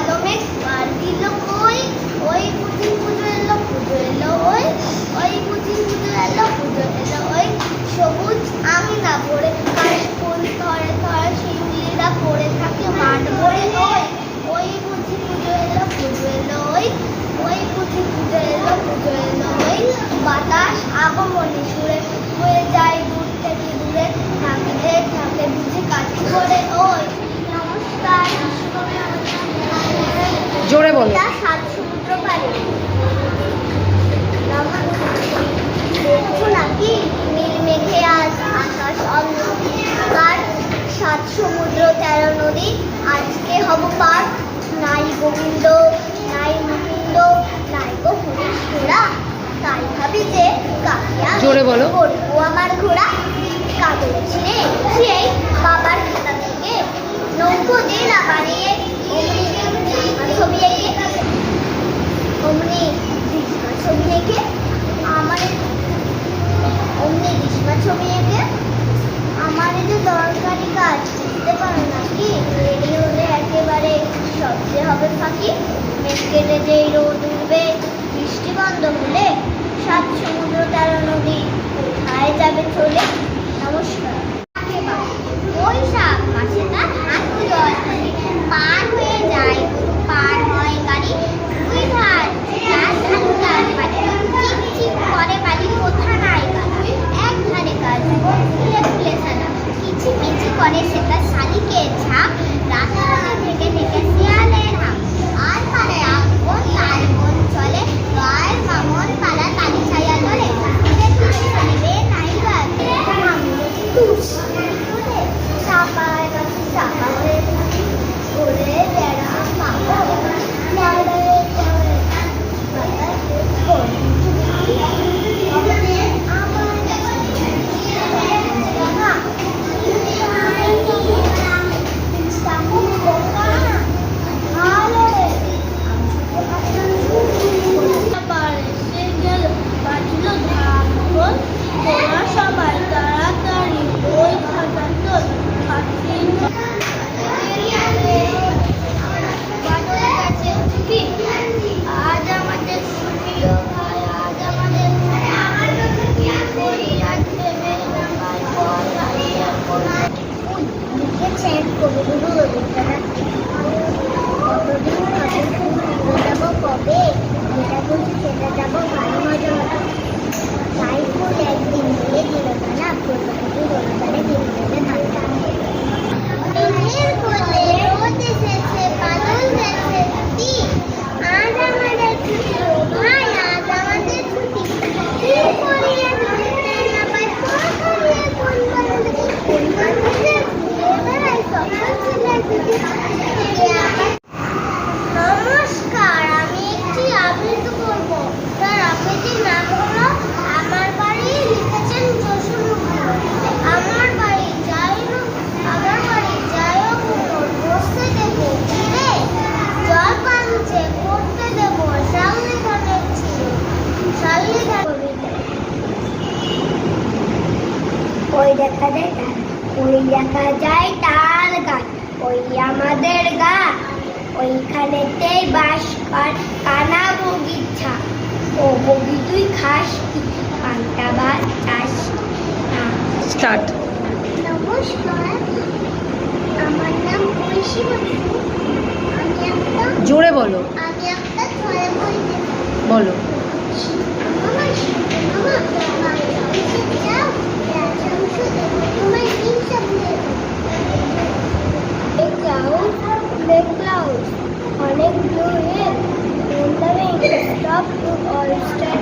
কলমে বার দিল কই? ওই পুঁজি পুজো এলো পুজো এলো, ওই ওই পুঁজি পুজো এলো পুজো এলো, ওই সবুজ আমি না কাশ ফুল ধরে ধরে শিউলিরা পড়ে থাকে, মাঠ ভরে বলো। সাত সমুদ্র তেরো নদী? আজকে হব নাই গোবিন্দ নাই নাই গো হরিশ ঘোড়া। তাই ভাবি যে কাকিয়া বলো। আমার ঘোড়া? কাগজ ছিঁড়ে বাবার খাতা থেকে। নৌকো দিন আবার ছবি এঁকে ছবি এঁকে ছবি এঁকে আমার যে দরকারি কাজ পারো হলে একেবারে সবচেয়ে হবে যেই রোদ উঠবে, বৃষ্টি বন্ধ হলে সাত সমুদ্র তেরো নদী কোথায় যাবে চলে? এখানেতেই বাস কর কানা বগির ছা। ও বগি তুই খাস কি? পান্তা ভাত খাস স্টার্ট। নমস্কার। আমার নাম ঐশী বসু। জোরে বলো। আমি একটা ছড়া বলি বলো। up to all steps.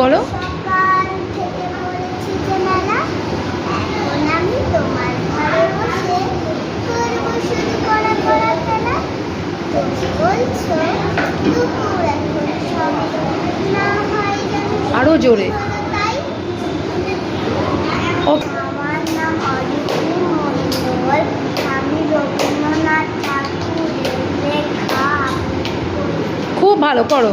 বলো। আরও জোরে। খুব ভালো করো।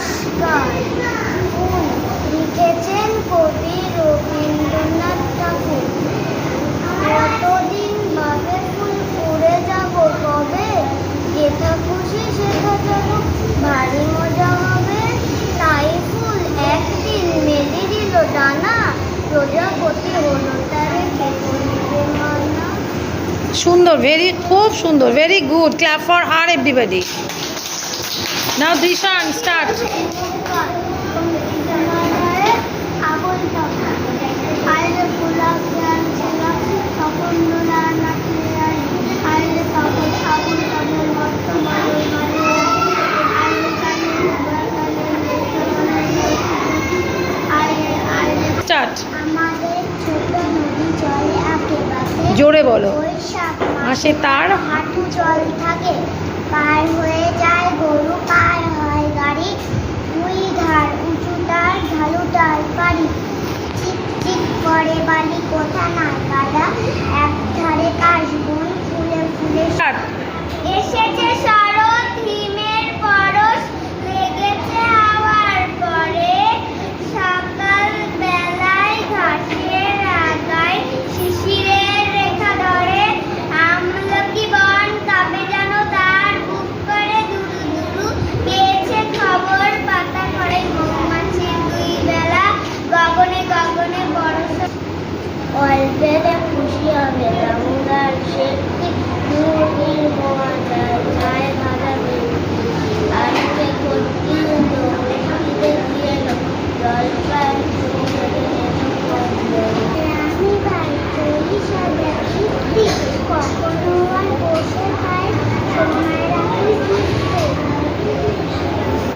নমস্কার। লিখেছেন কবি রবীন্দ্রনাথ ঠাকুর। কতদিন ভাবে ফুল পড়ে যাব কবে? যেটা খুশি সেটা যাব, ভারী মজা হবে। তাই ফুল একদিন মেলে দিল ডানা প্রজাপতি হলো সুন্দর ভেরি খুব সুন্দর ভেরি গুড ক্লাপ ফর আর এভরিবডি নাও দিশান স্টার্ট আশেপাশে জোরে বলো। মাসে তার? হাঁটু জল থাকে। পার হয়ে যায়, গরু পার হয়, গাড়ি দুই ধার, উঁচু তার ঢালু তার পারি চিক চিক করে, বালি কোথা না কাদা এক ধারে কাশ